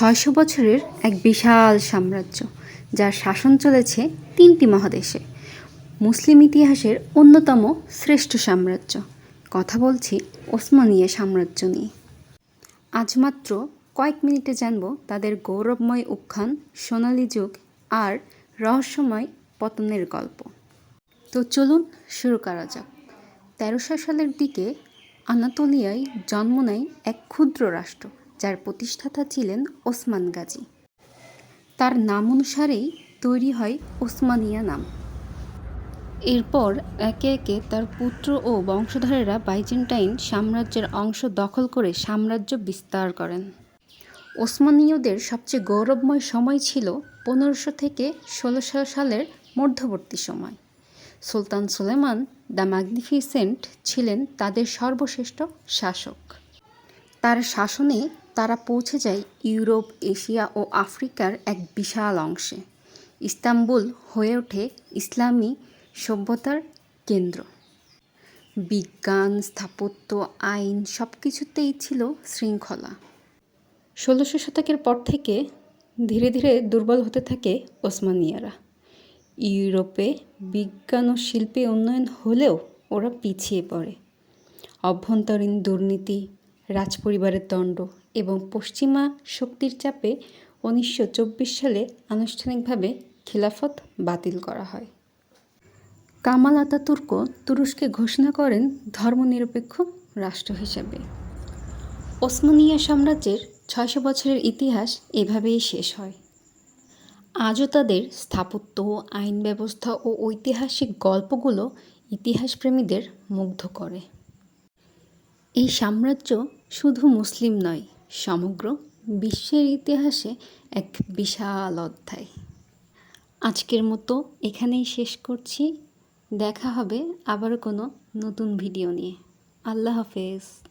ছয়শো বছরের এক বিশাল সাম্রাজ্য, যার শাসন চলেছে তিনটি মহাদেশে, মুসলিম ইতিহাসের অন্যতম শ্রেষ্ঠ সাম্রাজ্য। কথা বলছি ওসমানিয়া সাম্রাজ্য নিয়ে। আজ মাত্র কয়েক মিনিটে জানব তাদের গৌরবময় উত্থান, সোনালি যুগ আর রহস্যময় পতনের গল্প। তো চলুন শুরু করা যাক। তেরোশো সালের দিকে আনাতোলিয়ায় জন্ম নেয় এক ক্ষুদ্র রাষ্ট্র। যার প্রতিষ্ঠাতা ছিলেন ওসমান গাজী। তার নাম অনুসারেই তৈরি হয় ওসমানিয়া নাম। এরপর একে একে তার পুত্র ও বংশধরেরা বাইজেন্টাইন সাম্রাজ্যের অংশ দখল করে সাম্রাজ্য বিস্তার করেন। ওসমানীয়দের সবচেয়ে গৌরবময় সময় ছিল পনেরোশো থেকে ষোলোশো সালের মধ্যবর্তী সময়। সুলতান সুলেমান দ্য ম্যাগনিফিসেন্ট ছিলেন তাদের সর্বশ্রেষ্ঠ শাসক। তার শাসনে তারা পৌঁছে যায় ইউরোপ, এশিয়া ও আফ্রিকার এক বিশাল অংশে। ইস্তাম্বুল হয়ে ওঠে ইসলামী সভ্যতার কেন্দ্র। বিজ্ঞান, স্থাপত্য, আইন সব কিছুতেই ছিল শৃঙ্খলা। ষোলোশো শতকের পর থেকে ধীরে ধীরে দুর্বল হতে থাকে ওসমানিয়ারা। ইউরোপে বিজ্ঞান ও শিল্পে উন্নয়ন হলেও ওরা পিছিয়ে পড়ে। অভ্যন্তরীণ দুর্নীতি রাজপরিবারের দণ্ড এবং পশ্চিমা শক্তির চাপে উনিশশো চব্বিশ সালে আনুষ্ঠানিকভাবে খিলাফত বাতিল করা হয়। কামাল আতাতুর্ক তুরস্কে ঘোষণা করেন ধর্মনিরপেক্ষ রাষ্ট্র হিসেবে। ওসমানিয়া সাম্রাজ্যের ছয়শো বছরের ইতিহাস এভাবেই শেষ হয়। আজও তাদের স্থাপত্য আইন ব্যবস্থা ও ঐতিহাসিক গল্পগুলো ইতিহাসপ্রেমীদের মুগ্ধ করে। এই সাম্রাজ্য শুধু মুসলিম নয়, সমগ্র বিশ্বের ইতিহাসে এক বিশাল অধ্যায়। আজকের মতো এখানেই শেষ করছি। দেখা হবে আবার কোনো নতুন ভিডিও নিয়ে। আল্লাহ হাফেজ।